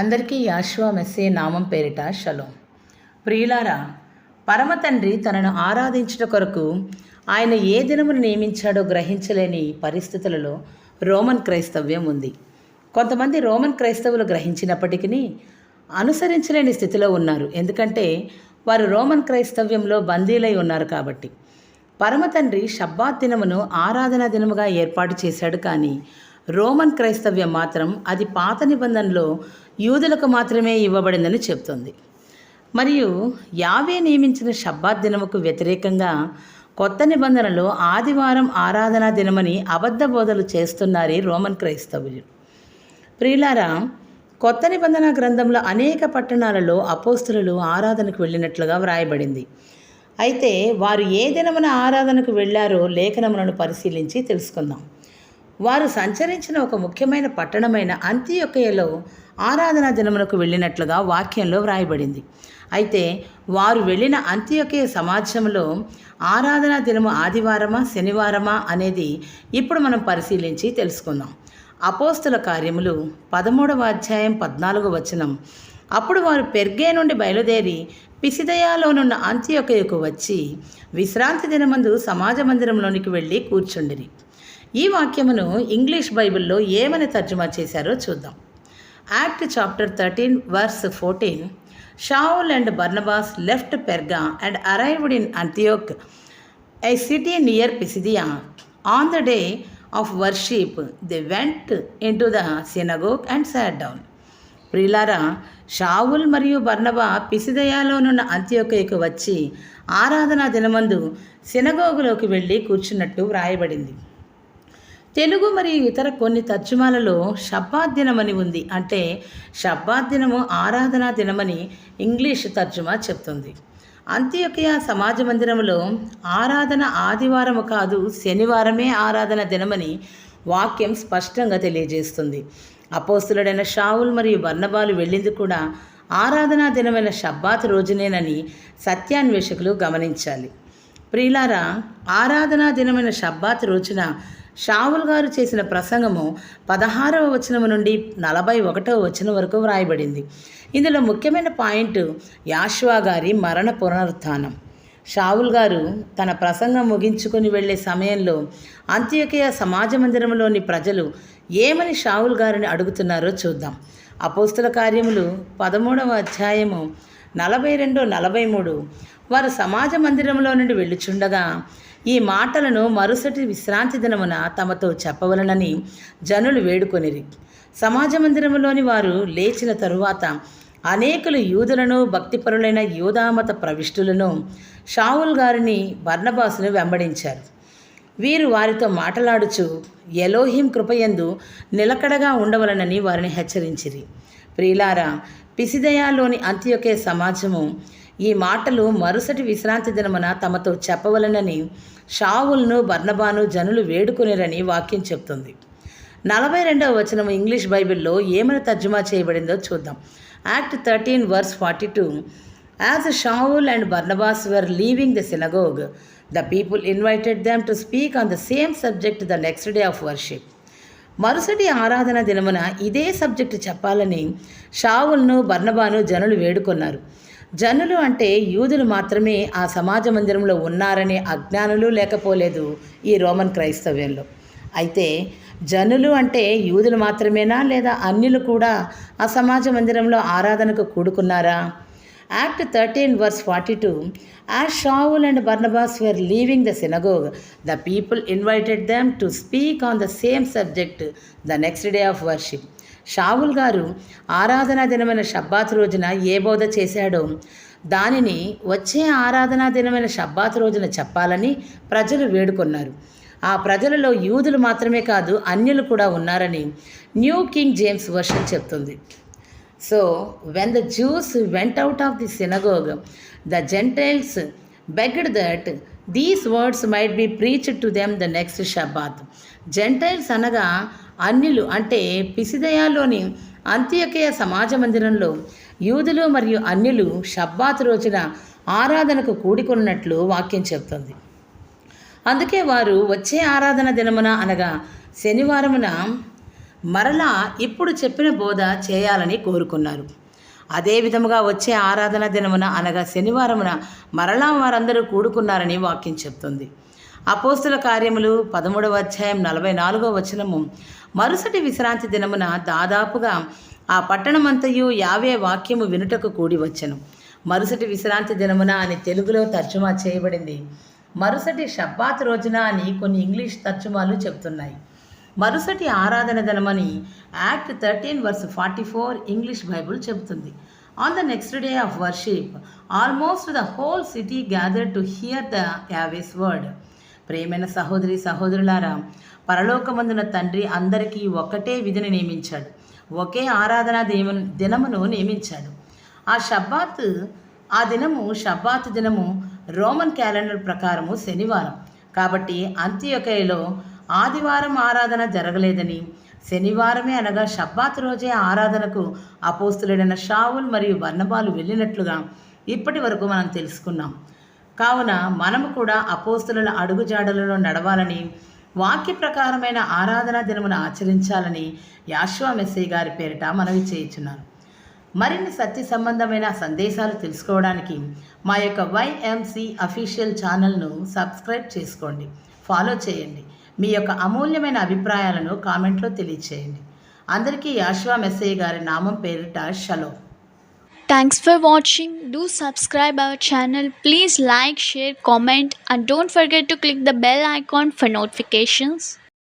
అందరికీ యాశ్వా మెస్సే నామం పేరిట షలో. ప్రియులారా పరమ తండ్రి తనను ఆరాధించిన కొరకు ఆయన ఏ దినమును నియమించాడో గ్రహించలేని పరిస్థితులలో రోమన్ క్రైస్తవ్యం ఉంది. కొంతమంది రోమన్ క్రైస్తవులు గ్రహించినప్పటికీ అనుసరించలేని స్థితిలో ఉన్నారు. ఎందుకంటే వారు రోమన్ క్రైస్తవ్యంలో బందీలై ఉన్నారు కాబట్టి. పరమ తండ్రి షబ్బాత్ దినమును ఆరాధనా దినముగా ఏర్పాటు చేశాడు కానీ రోమన్ క్రైస్తవ్యం మాత్రం అది పాత నిబంధనలో యూదులకు మాత్రమే ఇవ్వబడిందని చెప్తుంది. మరియు యావే నియమించిన షబ్బాత్ దినముకు వ్యతిరేకంగా కొత్త నిబంధనలో ఆదివారం ఆరాధనా దినమని అబద్ధ బోధలు చేస్తున్నారు రోమన్ క్రైస్తవులు. ప్రియులారా కొత్త నిబంధన గ్రంథంలో అనేక పట్టణాలలో అపోస్తులు ఆరాధనకు వెళ్ళినట్లుగా వ్రాయబడింది. అయితే వారు ఏ దినమున ఆరాధనకు వెళ్ళారో లేఖనములను పరిశీలించి తెలుసుకుందాం. వారు సంచరించిన ఒక ముఖ్యమైన పట్టణమైన అంత్యొక్కయలో ఆరాధనా జనమునకు వెళ్ళినట్లుగా వాక్యంలో వ్రాయబడింది. అయితే వారు వెళ్ళిన అంత్యొక్కయ సమాజంలో ఆరాధనా దినము ఆదివారమా శనివారమా అనేది ఇప్పుడు మనం పరిశీలించి తెలుసుకుందాం. అపోస్తుల కార్యములు పదమూడవ అధ్యాయం పద్నాలుగు వచనం. అప్పుడు వారు పెర్గే నుండి బయలుదేరి పిసిదయాలోనున్న అంత్యొకయకు వచ్చి విశ్రాంతి దినమందు సమాజ మందిరంలోనికి వెళ్ళి కూర్చుండిరి. ఈ వాక్యమును ఇంగ్లీష్ బైబిల్లో ఏమని తర్జుమా చేశారో చూద్దాం. Act chapter thirteen verse fourteen Saul and Barnabas left Perga and arrived in Antioch city near Pisidia on the day of worship they went in to the synagogue and sat down ప్రిలారా Saul మరియు బర్నబా పిసిదయాలోనున్న అంత్యోకయకు వచ్చి ఆరాధనా దినమందు సినగోగులోకి వెళ్ళి కూర్చున్నట్టు వ్రాయబడింది. తెలుగు మరియు ఇతర కొన్ని తర్జుమాలలో శబ్బాద్దినమని ఉంది. అంటే శబ్బాదినము ఆరాధనా దినమని ఇంగ్లీష్ తర్జుమా చెప్తుంది. అంత్యొకయ సమాజ మందిరములో ఆరాధన ఆదివారము కాదు శనివారమే ఆరాధన దినమని వాక్యం స్పష్టంగా తెలియజేస్తుంది. అపోస్తులుడైన షావుల్ మరియు బర్ణబాలు వెళ్ళింది కూడా ఆరాధనా దినమైన షబ్బాత్ రోజునేనని సత్యాన్వేషకులు గమనించాలి. ప్రియులారా ఆరాధనా దినమైన షబ్బాత్ రోజున షావుల్ గారు చేసిన ప్రసంగము పదహారవ వచనము నుండి నలభై ఒకటవ వచనం వరకు వ్రాయబడింది. ఇందులో ముఖ్యమైన పాయింట్ యాష్వా గారి మరణ పునరుత్థానం. షావుల్ గారు తన ప్రసంగం ముగించుకొని వెళ్ళే సమయంలో అంత్యకయ సమాజ మందిరంలోని ప్రజలు ఏమని షావుల్ గారిని అడుగుతున్నారో చూద్దాం. అపోస్తుల కార్యములు పదమూడవ అధ్యాయము నలభై రెండు నలభై మూడు. వారు సమాజ మందిరంలో నుండి వెళ్ళుచుండగా ఈ మాటలను మరుసటి విశ్రాంతి దినమున తమతో చెప్పవలనని జనులు వేడుకొనిరి. సమాజ మందిరంలోని వారు లేచిన తరువాత అనేకులు యూదులను భక్తిపరులైన యూదామత ప్రవిష్టులను షావుల్ గారిని బర్ణబాసును వెంబడించారు. వీరు వారితో మాటలాడుచు ఎలోహిం కృపయందు నిలకడగా ఉండవలనని వారిని హెచ్చరించిరి. ప్రియులారా పిసిదయాలోని అంత్యొకే సమాజము ఈ మాటలు మరుసటి విశ్రాంతి దినమున తమతో చెప్పవలనని షావుల్ను బర్నబాను జనులు వేడుకొనిరని వాక్యం చెప్తుంది. నలభై రెండవ వచనం ఇంగ్లీష్ బైబిల్లో ఏమని తర్జుమా చేయబడిందో చూద్దాం. Act thirteen verse forty two. As Saul and Barnabas were leaving the synagogue the people invited them to speak on the same subject the next day of worship. మరుసటి ఆరాధన దినమున ఇదే సబ్జెక్టు చెప్పాలని షావుల్ను బర్నబాను జనులు వేడుకొన్నారు. జనులు అంటే యూదులు మాత్రమే ఆ సమాజ మందిరంలో ఉన్నారనే అజ్ఞానులు లేకపోలేదు ఈ రోమన్ క్రైస్తవ్యంలో. అయితే జనులు అంటే యూదులు మాత్రమేనా లేదా అన్యులు కూడా ఆ సమాజ మందిరంలో ఆరాధనకు కూడుకున్నారా? Act thirteen verse forty two as Saul and Barnabas were leaving the synagogue the people invited them to speak on the same subject the next day of worship. Saul గారు ఆరాధనా దినమైన షబ్బాత్ రోజున ఏ బోధ చేశాడో దానిని వచ్చే ఆరాధనా దినమైన షబ్బాత్ రోజున చెప్పాలని ప్రజలు వేడుకొన్నారు. ఆ ప్రజలలో యూదులు మాత్రమే కాదు అన్యులు కూడా ఉన్నారని న్యూ కింగ్ జేమ్స్ వర్షన్ చెప్తుంది. So when the Jews went out of the synagogue the gentiles begged that these words might be preached to them the next Shabbat gentiles అనగా అన్యులు అంటే పిసిదయాలోని అంత్యకేయ సమాజ మందిరంలో యూదులు మరియు అన్యులు షబ్బాత్ రోజున ఆరాధనకు కూడుకున్నట్లు వాక్యం చెప్తుంది. అందుకే వారు వచ్చే ఆరాధన దినమున అనగా శనివారమున మరలా ఇప్పుడు చెప్పిన బోధ చేయాలని కోరుకున్నారు. అదే విధముగా వచ్చే ఆరాధన దినమున అనగా శనివారమున మరలా వారందరూ కూడుకున్నారని వాక్యం చెప్తుంది. అపోస్తుల కార్యములు పదమూడవ అధ్యాయం నలభై నాలుగో వచనము. మరుసటి విశ్రాంతి దినమున దాదాపుగా ఆ పట్టణమంతయు యావే వాక్యము వినుటకు కూడి వచ్చెను. మరుసటి విశ్రాంతి దినమున అని తెలుగులో తర్జుమా చేయబడింది. మరుసటి షబ్బాత్ రోజున అని కొన్ని ఇంగ్లీష్ తర్జుమాలు చెప్తున్నాయి. మరుసటి ఆరాధన దినమని act thirteen verse forty four English Bible చెబుతుంది. On the next day of worship almost the whole city gather to hear the Yahweh's word ప్రేమైన సహోదరి సహోదరులారా పరలోకమందున తండ్రి అందరికీ ఒకటే విధిని నియమించాడు. ఒకే ఆరాధన దేవ దినమును నియమించాడు. ఆ షబ్బాత్ ఆ దినము షబ్బాత్ దినము రోమన్ క్యాలెండర్ ప్రకారము శనివారం. కాబట్టి అంత్యకయలో ఆదివారం ఆరాధన జరగలేదని శనివారమే అనగా షబ్బాత్ రోజే ఆరాధనకు అపోస్తులైన షావుల్ మరియు వర్ణబాలు వెళ్ళినట్లుగా ఇప్పటి వరకు మనం తెలుసుకున్నాం. కావున మనము కూడా అపోస్తుల అడుగుజాడలలో నడవాలని వాక్య ప్రకారమైన ఆరాధనా దినమును ఆచరించాలని యాశ్వా మెస్సీ గారి పేరిట మనవి చేయించున్నాను. మరిన్ని సత్య సంబంధమైన సందేశాలు తెలుసుకోవడానికి మా యొక్క వైఎంసి అఫీషియల్ ఛానల్ను సబ్స్క్రైబ్ చేసుకోండి. ఫాలో చేయండి. మీ యొక్క అమూల్యమైన అభిప్రాయాలను కామెంట్లో తెలియచేయండి అందరికీ యాష్వా మెస్సయ్య గారి నామం పేరిట షలో thanks for watching do subscribe our channel please like share comment and don't forget to click the bell icon for notifications